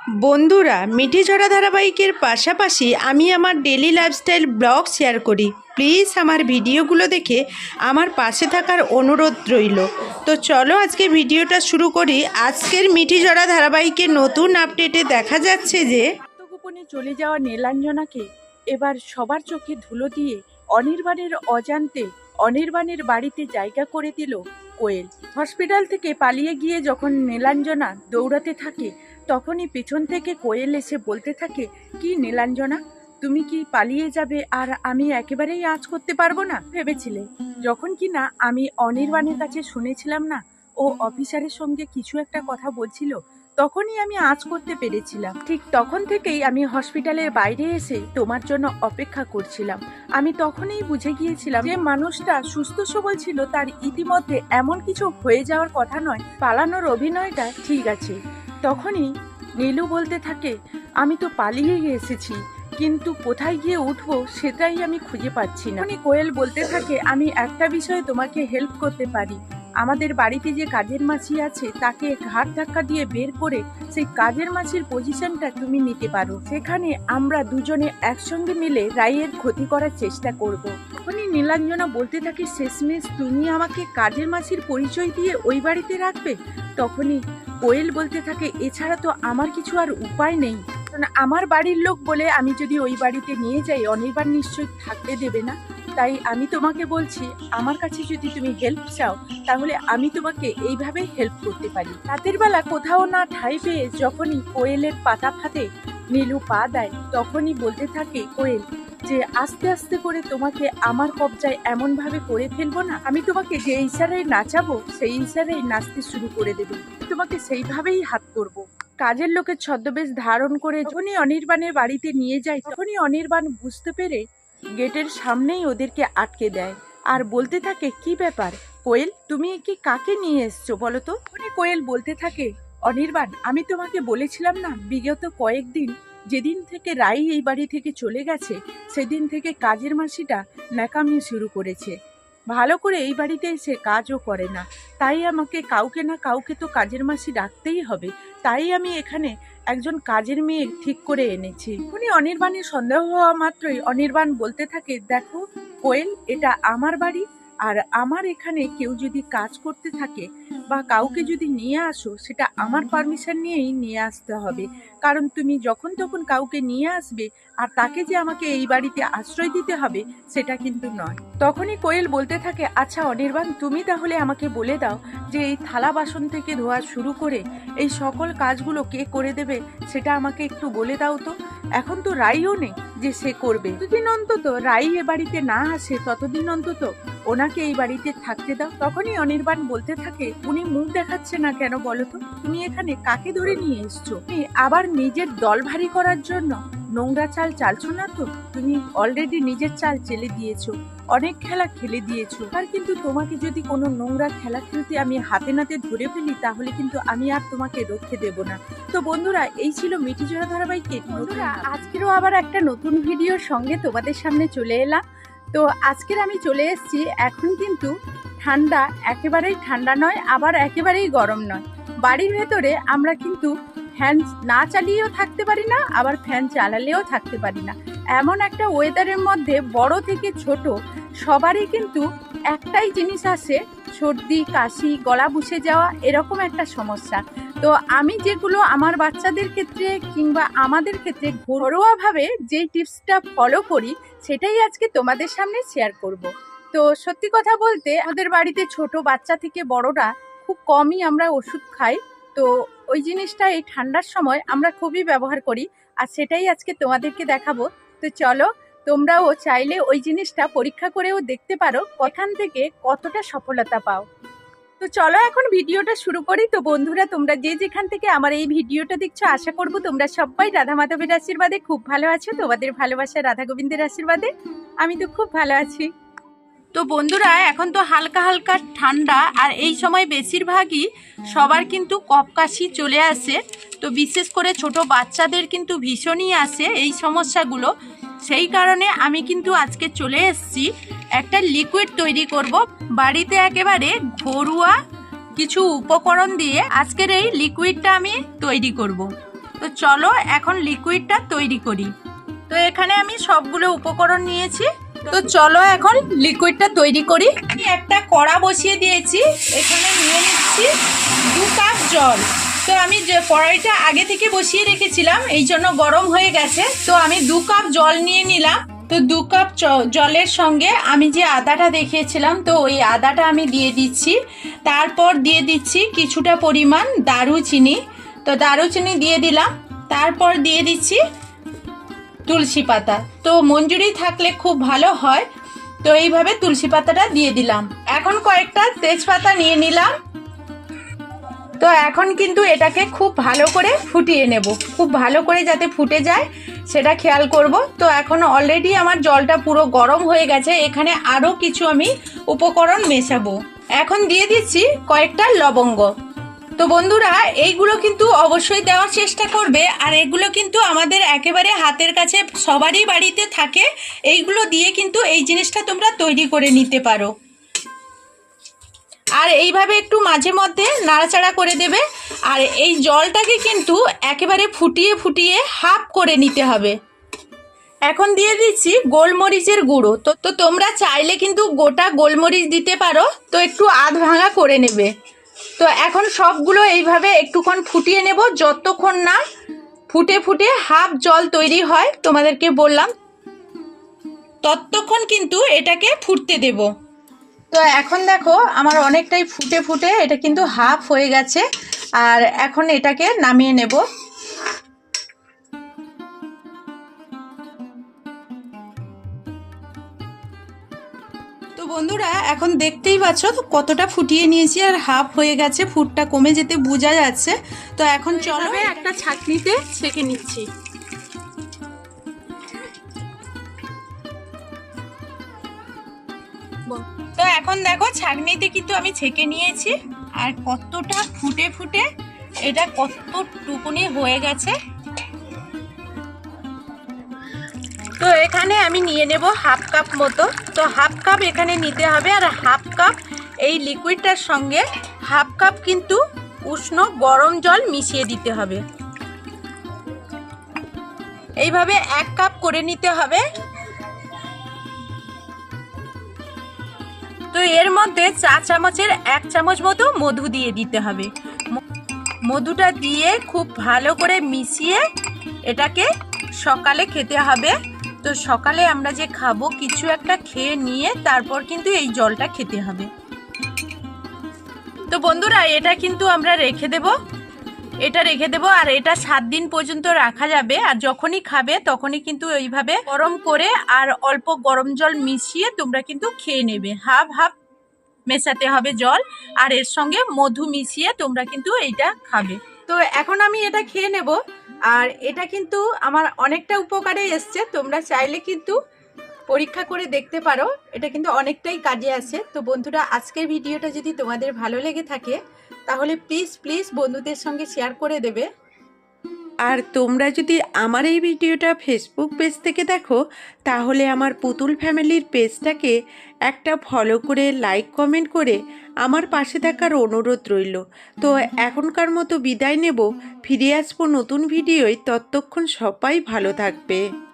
বন্ধুরা মিঠি ঝরা ধারাবাহিকের পাশাপাশি আমি আমার ডেলি লাইফস্টাইল ব্লগ শেয়ার করি। প্লিজ আমার ভিডিওগুলো দেখে আমার পাশে থাকার অনুরোধ রইল। তো চলো আজকে ভিডিওটা শুরু করি। আজকের মিঠি ঝরা ধারাবাহিকের নতুন আপডেটে দেখা যাচ্ছে যে, আত্মগোপনে চলে যাওয়া নীলাঞ্জনাকে এবার সবার চোখে ধুলো দিয়ে অনির্বাণের অজান্তে অনির্বাণের বাড়িতে জায়গা করে দিল কোয়েল। হসপিটাল থেকে পালিয়ে গিয়ে যখন নীলাঞ্জনা দৌড়াতে থাকে তখনই পেছন থেকে কোয়েল এসে বলতে থাকে, কি নীলাঞ্জনা, তুমি কি পালিয়ে যাবে আর আমি একেবারেই আজ করতে পারব না? ভেবেছিলে। যখন কি না, আমি অনির্বাণের কাছে শুনেছিলাম না, ও অফিসারের সঙ্গে কিছু একটা কথা বলছিল, তখনই আমি আজ করতে পেরেছিলাম। ঠিক তখন থেকেই আমি হসপিটালের বাইরে এসে তোমার জন্য অপেক্ষা করছিলাম। আমি তখনই বুঝে গিয়েছিলাম যে মানুষটা সুস্থ সবল ছিল, তার ইতিমধ্যে এমন কিছু হয়ে যাওয়ার কথা নয়, পালানোর অভিনয়টা ঠিক আছে। তখনই নীলু বলতে থাকে, আমি তো পালিয়ে এসেছি, কিন্তু কোথায় গিয়ে উঠবো সেটাই আমি খুঁজে পাচ্ছি না। উনি কোয়েল বলতে থাকে, আমি একটা বিষয়ে তোমাকে হেল্প করতে পারি। আমাদের বাড়িতে যে কাজের মাছি আছে, তাকে ঘাট ধাক্কা দিয়ে বের করে সেই কাজের মাছির পজিশনটা তুমি নিতে পারো। সেখানে আমরা দুজনে একসঙ্গে মিলে রায়ের ক্ষতি করার চেষ্টা করব। উনি নীলাঞ্জনা বলতে থাকে, শেষমেশ তুমি আমাকে কাজের মাছির পরিচয় দিয়ে ওই বাড়িতে রাখবে? তখনই কোয়েল বলতে থাকে, এছাড়া তো আমার কিছু আর উপায় নেই। কারণ আমার বাড়ির লোক বলে আমি যদি ওই বাড়িতে নিয়ে যাই, অনির্বাণ নিশ্চয়ই থাকতে দেবে না। তাই আমি তোমাকে বলছি, আমার কাছে যদি তুমি হেল্প চাও, তাহলে আমি তোমাকে এইভাবে হেল্প করতে পারি। রাতের বেলা কোথাও না ঠাই পেয়ে যখনই কোয়েলের পাতা ফাতে নীলু পা দেয়, তখনই বলতে থাকে, কোয়েল যে আস্তে আস্তে করে তোমাকে আমার কবজায় এমন ভাবে করে ফেলব না, আমি তোমাকে যে ইশারায় নাচাবো, সেই ইশারায় নাচতে শুরু করে দেবো। তোমাকে সেইভাবেই হাত করব। কাজের লোকের ছদ্মবেশ ধারণ করে যখনই অনির্বাণের বাড়িতে নিয়ে যায় তখনই অনির্বাণ বুঝতে পেরে গেটের সামনেই ওদেরকে আটকে দেয়। আর বলতে থাকে, কি ব্যাপার? কোয়েল, তুমি কি কাকে নিয়ে এসছো বলো তো? কোয়েল বলতে থাকে, অনির্বাণ, আমি তোমাকে বলেছিলাম না, বিগত কয়েকদিন যেদিন থেকে রাই এই বাড়ি থেকে চলে গেছে, সেদিন থেকে কাজের মাসিটা ন্যাকামি শুরু করেছে। ভালো করে এই বাড়িতে এসে কাজও করে না। তাই আমাকে কাউকে না কাউকে তো কাজের মাসি ডাকতেই হবে। তাই আমি এখানে একজন কাজের মেয়ে ঠিক করে এনেছি। উনি অনির্বাণের সন্দেহ হওয়া মাত্রই অনির্বাণ বলতে থাকে, দেখো কোয়েল, এটা আমার বাড়ি আর আমার এখানে কেউ যদি কাজ করতে থাকে বা কাউকে যদি নিয়ে আসো, সেটা আমার পারমিশন নিয়েই নিয়ে আসতে হবে। কারণ তুমি যখন তখন কাউকে নিয়ে আসবে আর তাকে যে আমাকে এই বাড়িতে আশ্রয় দিতে হবে, সেটা কিন্তু নয়। তখনই কোয়েল বলতে থাকে আচ্ছা অনির্বাণ, তুমি তাহলে আমাকে বলে দাও যে এই থালা বাসন থেকে ধোয়া শুরু করে এই সকল কাজগুলো কে করে দেবে, সেটা আমাকে একটু বলে দাও তো। এখন তো রাইও নেই যে সে করবে। যতদিন অন্তত রাই এ বাড়িতে না আসে, ততদিন অন্তত ওনাকে এই বাড়িতে থাকতে দাও। তখনই অনির্বাণ বলতে থাকে উনি মুখ দেখাচ্ছে না কেন বলো তো? তুমি এখানে কাকে ধরে নিয়ে এসছো? আবার নিজের দল ভারী করার জন্য নোংরা চাল চালছো না তো? তুমি অলরেডি নিজের চাল চেলে দিয়েছ অনেক খেলা খেলে দিয়েছ। আর কিন্তু তোমাকে যদি কোনো নোংরা খেলা খেলতে আমি হাতে নাতে ধরে ফেলি তাহলে কিন্তু আমি আর তোমাকে রক্ষে দেব না। তো বন্ধুরা এই ছিল মিটি জোড়া ধারাবাহিকের বন্ধুরা আজকেরও আবার একটা নতুন ভিডিওর সঙ্গে তোমাদের সামনে চলে এলাম। তো আজকের আমি চলে এসেছি, এখন কিন্তু ঠান্ডা, একেবারেই ঠান্ডা নয়, আবার একেবারেই গরম নয়। বাড়ির ভেতরে আমরা কিন্তু ফ্যান না চালিয়েও থাকতে পারি না, আবার ফ্যান চালালেও থাকতে পারি না। এমন একটা ওয়েদারের মধ্যে বড় থেকে ছোট সবারই কিন্তু একটাই জিনিস আসে, সর্দি, কাশি, গলা বুসে যাওয়া, এরকম একটা সমস্যা। তো আমি যেগুলো আমার বাচ্চাদের ক্ষেত্রে কিংবা আমাদের ক্ষেত্রে ঘরোয়াভাবে যেই টিপসটা ফলো করি, সেটাই আজকে তোমাদের সামনে শেয়ার করব। তো সত্যি কথা বলতে, আমাদের বাড়িতে ছোট বাচ্চা থেকে বড়রা খুব কমই আমরা ওষুধ খাই। তো ওই জিনিসটা এই ঠান্ডার সময় আমরা খুবই ব্যবহার করি, আর সেটাই আজকে তোমাদেরকে দেখাবো। তো চলো, তোমরাও চাইলে ওই জিনিসটা পরীক্ষা করেও দেখতে পারো কখান থেকে কতটা সফলতা পাও। তো চলো এখন ভিডিওটা শুরু করি। তো বন্ধুরা, তোমরা যে যেখান থেকে আমার এই ভিডিওটা দেখছ, আশা করব তোমরা সবাই রাধা মাধবের আশীর্বাদে খুব ভালো আছো। তোমাদের ভালোবাসা রাধা গোবিন্দের আশীর্বাদে আমি তো খুব ভালো আছি। তো বন্ধুরা, এখন তো হালকা হালকা ঠান্ডা আর এই সময় বেশিরভাগই সবার কিন্তু কপ কাশি চলে আসে। তো বিশেষ করে ছোট বাচ্চাদের কিন্তু ভীষণই আসে এই সমস্যাগুলো। সেই কারণে আমি কিন্তু আজকে চলে এসেছি একটা লিকুইড তৈরি করব। বাড়িতে একেবারে ঘরোয়া কিছু উপকরণ দিয়ে আজকের এই লিকুইডটা আমি তৈরি করব। তো চলো এখন লিকুইডটা তৈরি করি। তো এখানে আমি সবগুলো উপকরণ নিয়েছি। তো চলো এখন লিকুইডটা তৈরি করি। আমি একটা কড়া বসিয়ে দিয়েছি। এখানে নিয়ে নিচ্ছি দু কাপ জল। তো আমি যে কড়াইটা আগে থেকে বসিয়ে রেখেছিলাম, এই জন্য গরম হয়ে গেছে। তো আমি দু কাপ জল নিয়ে নিলাম। তো দু কাপ জলের সঙ্গে আমি যে আদাটা দেখিয়েছিলাম, তো ওই আদাটা আমি দিয়ে দিচ্ছি। তারপর দিয়ে দিচ্ছি কিছুটা পরিমাণ দারুচিনি। তো দারুচিনি দিয়ে দিলাম। তারপর দিয়ে দিচ্ছি তুলসী পাতা। তো মঞ্জুরি থাকলে খুব ভালো হয়। তো এইভাবে তুলসী পাতাটা দিয়ে দিলাম। এখন কয়েকটা তেজপাতা নিয়ে নিলাম। তো এখন কিন্তু এটাকে খুব ভালো করে ফুটিয়ে নেব। খুব ভালো করে যাতে ফুটে যায়, সেটা খেয়াল করব। তো এখন অলরেডি আমার জলটা পুরো গরম হয়ে গেছে, এখানে আরও কিছু আমি উপকরণ মেশাবো। এখন দিয়ে দিচ্ছি কয়েকটা লবঙ্গ। তো বন্ধুরা, এইগুলো কিন্তু অবশ্যই দেওয়ার চেষ্টা করবে, আর এগুলো কিন্তু আমাদের একেবারে হাতের কাছে সবারই বাড়িতে থাকে। এইগুলো দিয়ে কিন্তু এই জিনিসটা তোমরা তৈরি করে নিতে পারো। আর এইভাবে একটু মাঝে মধ্যে নাড়াচাড়া করে দেবে। আর এই জলটাকে কিন্তু একেবারে ফুটিয়ে ফুটিয়ে হাফ করে নিতে হবে। এখন দিয়ে দিচ্ছি গোলমরিচের গুঁড়ো। তো তো তোমরা চাইলে কিন্তু গোটা গোলমরিচ দিতে পারো। তো একটু আধ ভাঙা করে নেবে। তো এখন সবগুলো এইভাবে একটুক্ষণ ফুটিয়ে নেব। যতক্ষণ না ফুটে ফুটে হাফ জল তৈরি হয়, তোমাদেরকে বললাম, ততক্ষণ কিন্তু এটাকে ফুটতে দেব। তো এখন দেখো আমার অনেকটাই ফুটে ফুটে এটা কিন্তু হাফ হয়ে গেছে আর এখন এটাকে নামিয়ে নেব। তো বন্ধুরা এখন দেখতেই পাচ্ছ তো কতটা ফুটিয়ে নিয়েছি আর হাফ হয়ে গেছে ফুটটা কমে যেতে বোঝা যাচ্ছে। তো এখন চলো তবে একটা ছাঁকনিতে ছেঁকে নিচ্ছি। এখন দেখো ছাগনিতে কিন্তু আমি ছেঁকে নিয়েছি। আর কতটা ফুটে ফুটে এটা কতটুকুনি হয়ে গেছে। তো এখানে আমি নিয়ে নেব হাফ কাপ মতো। তো হাফ কাপ এখানে নিতে হবে আর হাফ কাপ এই লিকুইডটার সঙ্গে হাফ কাপ কিন্তু উষ্ণ গরম জল মিশিয়ে দিতে হবে। এইভাবে এক কাপ করে নিতে হবে। তো এর মধ্যে চা চামচের এক চামচ মতো মধু দিয়ে দিতে হবে। মধুটা দিয়ে খুব ভালো করে মিশিয়ে এটাকে সকালে খেতে হবে। তো সকালে আমরা যে খাব, কিছু একটা খেয়ে নিয়ে তারপর কিন্তু এই জলটা খেতে হবে। তো বন্ধুরা, এটা কিন্তু আমরা রেখে দেব। এটা রেখে দেবো, আর এটা সাত দিন পর্যন্ত রাখা যাবে, আর যখনই খাবে তখনই কিন্তু এইভাবে গরম করে আর অল্প গরম জল মিশিয়ে তোমরা কিন্তু খেয়ে নেবে। হাফ হাফ মেশাতে হবে জল, আর এর সঙ্গে মধু মিশিয়ে তোমরা কিন্তু এইটা খাবে। তো এখন আমি এটা খেয়ে নেব, আর এটা কিন্তু আমার অনেকটা উপকারে এসছে, তোমরা চাইলে কিন্তু পরীক্ষা করে দেখতে পারো, এটা কিন্তু অনেকটাই কাজে আছে তো বন্ধুরা, আজকের ভিডিওটা যদি তোমাদের ভালো লেগে থাকে তাহলে প্লিজ প্লিজ বন্ধুদের সঙ্গে শেয়ার করে দেবে। আর তোমরা যদি আমার এই ভিডিওটা ফেসবুক পেজ থেকে দেখো, তাহলে আমার পুতুল ফ্যামিলির পেজটাকে একটা ফলো করে লাইক কমেন্ট করে আমার পাশে থাকার অনুরোধ রইল। তো এখনকার মতো বিদায় নেব। ফিরে আসব নতুন ভিডিওয়। ততক্ষণ সবাই ভালো থাকবে।